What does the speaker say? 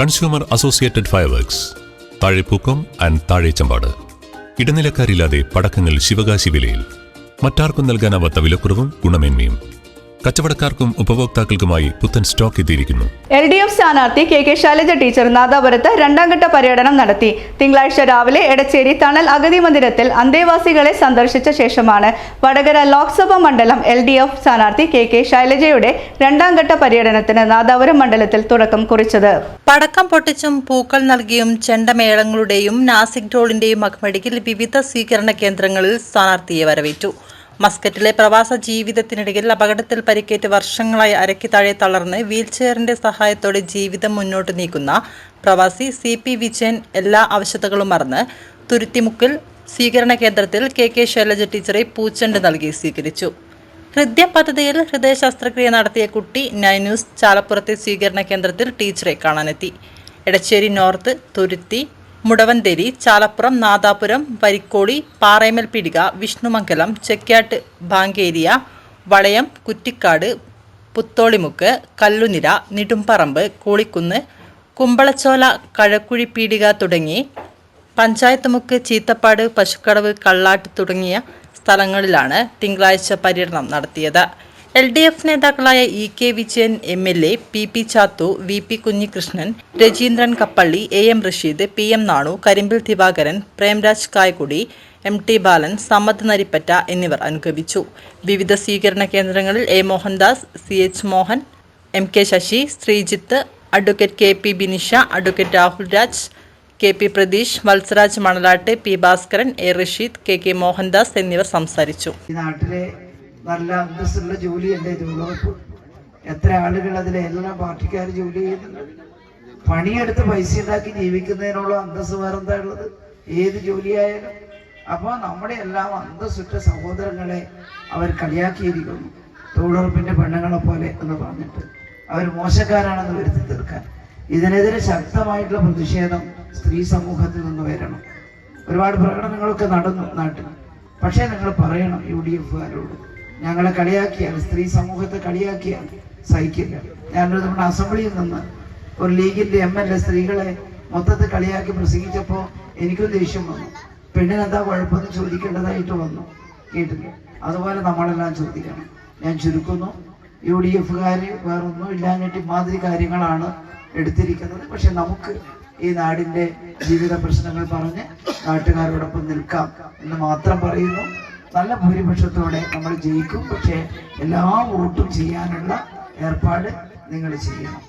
Consumer associated fireworks Thazhepookkam and Thazhechambad. ഇടനിലക്കാരില്ലാതെ പടക്കങ്ങൾ ശിവകാശി വിലയിൽ. മറ്റാർക്കും നൽകാനാവാത്ത വിലക്കുറവും ഗുണമേന്മയും. കച്ചവടക്കാർക്കും ഉപഭോക്താക്കൾക്കുമായി പുത്തൻ സ്റ്റോക്ക് എത്തിയിരിക്കുന്നു. എൽ ഡി എഫ് സ്ഥാനാർത്ഥി കെ കെ ശൈലജ ടീച്ചർ നാദാപുരത്ത് രണ്ടാം ഘട്ട പര്യടനം നടത്തി. തിങ്കളാഴ്ച രാവിലെ എടച്ചേരി തണൽ അഗതി മന്ദിരത്തിൽ അന്തേവാസികളെ സന്ദർശിച്ച ശേഷമാണ് വടകര ലോക്സഭാ മണ്ഡലം എൽ ഡി എഫ് സ്ഥാനാർത്ഥി കെ കെ ശൈലജയുടെ രണ്ടാം ഘട്ട പര്യടനത്തിന് നാദാപുരം മണ്ഡലത്തിൽ തുടക്കം കുറിച്ചത്. പടക്കം പൊട്ടിച്ചും പൂക്കൾ നൽകിയും ചെണ്ടമേളങ്ങളുടെയും നാസിക് ഡോളിന്റെയും അകമടിയിൽ വിവിധ സ്വീകരണ കേന്ദ്രങ്ങളിൽ സ്ഥാനാർത്ഥിയെ വരവേറ്റു. മസ്കറ്റിലെ പ്രവാസ ജീവിതത്തിനിടയിൽ അപകടത്തിൽ പരിക്കേറ്റ് വർഷങ്ങളായി അരയ്ക്ക് താഴെ തളർന്ന് വീൽചെയറിന്റെ സഹായത്തോടെ ജീവിതം മുന്നോട്ട് നീക്കുന്ന പ്രവാസി സി പി വിജയൻ എല്ലാ ആവശ്യതകളും മറന്ന് തുരുത്തിമുക്കിൽ സ്വീകരണ കേന്ദ്രത്തിൽ കെ കെ ശൈലജ ടീച്ചറെ പൂച്ചെണ്ട് നൽകി സ്വീകരിച്ചു. ഹൃദയ പദ്ധതിയിൽ ഹൃദയ ശസ്ത്രക്രിയ നടത്തിയ കുട്ടി നൈന്യൂസ് ചാലപ്പുറത്തെ സ്വീകരണ കേന്ദ്രത്തിൽ ടീച്ചറെ കാണാനെത്തി. എടച്ചേരി നോർത്ത് തുരുത്തി മുടവന്തേരി ചാലപ്പുറം നാദാപുരം വരിക്കോളി പാറേമൽ പിടിക വിഷ്ണുമംഗലം ചെക്യാട്ട് ബാങ്കേരിയ വളയം കുറ്റിക്കാട് പുത്തോളിമുക്ക് കല്ലുനിര നിടുംപറമ്പ് കൂളിക്കുന്ന് കുമ്പളച്ചോല കഴക്കുഴി പീടിക തുടങ്ങി പഞ്ചായത്ത് മുക്ക് ചീത്തപ്പാട് പശുക്കടവ് കള്ളാട്ട് തുടങ്ങിയ സ്ഥലങ്ങളിലാണ് തിങ്കളാഴ്ച പര്യടനം നടത്തിയത്. എൽ ഡി എഫ് നേതാക്കളായ E K Vijayan M L A P P Chathu V P Kunhikrishnan Rajeendran Kappalli A M Rasheed P M Nanu Karimbil Divakaran Premraj Kayakkudi M T Balan Sammad Naripatta എന്നിവർ അനുഗമിച്ചു. വിവിധ സ്വീകരണ കേന്ദ്രങ്ങളിൽ A Mohandas C H Mohan M K Sasi Sreejith advocate K P Binisha advocate Rahul Raj K P Pratheesh Valsaraj Manalat P Bhaskaran A Rasheed K K Mohandas എന്നിവർ സംസാരിച്ചു. നാട്ടിലെ നല്ല അന്തസ്സുള്ള ജോലിയല്ലേ തൊഴിലുറപ്പ് എത്ര ആളുകൾ അതിലെ എല്ലാ പാർട്ടിക്കാർ ജോലി ചെയ്യുന്നുണ്ട്. പണിയെടുത്ത് പൈസ ഉണ്ടാക്കി ജീവിക്കുന്നതിനുള്ള അന്തസ്സ് വേറെന്താ ഉള്ളത്? ഏത് ജോലിയായാലും. അപ്പോൾ നമ്മുടെ എല്ലാം അന്തസ്സുറ്റ സഹോദരങ്ങളെ അവർ കളിയാക്കിയിരിക്കുന്നു. തൊഴിലുറപ്പിന്റെ പെണ്ണുങ്ങളെ പോലെ എന്ന് പറഞ്ഞിട്ട്. അവർ മോശക്കാരാണെന്ന് വരുത്തി തീർക്കാൻ. ഇതിനെതിരെ ശക്തമായിട്ടുള്ള പ്രതിഷേധം സ്ത്രീ സമൂഹത്തിൽ നിന്ന് വരണം. ഒരുപാട് പ്രകടനങ്ങളൊക്കെ നടന്നു നാട്ടിൽ. പക്ഷേ നിങ്ങൾ പറയണം യു ഡി എഫുകാരോട്. ഞങ്ങളെ കളിയാക്കിയാണ് സ്ത്രീ സമൂഹത്തെ കളിയാക്കിയാണ് സഹിക്കില്ല. ഞാനൊരു നമ്മുടെ അസംബ്ലിയിൽ നിന്ന് ഒരു ലീഗിന്റെ എം എൽ എ സ്ത്രീകളെ മൊത്തത്തിൽ കളിയാക്കി പ്രസംഗിച്ചപ്പോൾ എനിക്കും ദേഷ്യം വന്നു. പെണ്ണിനെന്താ കുഴപ്പമെന്ന് ചോദിക്കേണ്ടതായിട്ട് വന്നു. കേട്ടില്ല? അതുപോലെ നമ്മളെല്ലാം ചോദിക്കണം. ഞാൻ ചുരുക്കുന്നു. യു ഡി എഫുകാർ വേറൊന്നും ഇല്ലാഞ്ഞിട്ട് ഇമാതിരി കാര്യങ്ങളാണ് എടുത്തിരിക്കുന്നത്. പക്ഷെ നമുക്ക് ഈ നാടിന്റെ ജീവിത പ്രശ്നങ്ങൾ പറഞ്ഞ് നാട്ടുകാരോടൊപ്പം നിൽക്കാം എന്ന് മാത്രം പറയുന്നു. നല്ല ഭൂരിപക്ഷത്തോടെ നമ്മൾ ജയിക്കും. പക്ഷേ എല്ലാ വോട്ടും ചെയ്യാനുള്ള ഏർപ്പാട് നിങ്ങൾ ചെയ്യണം.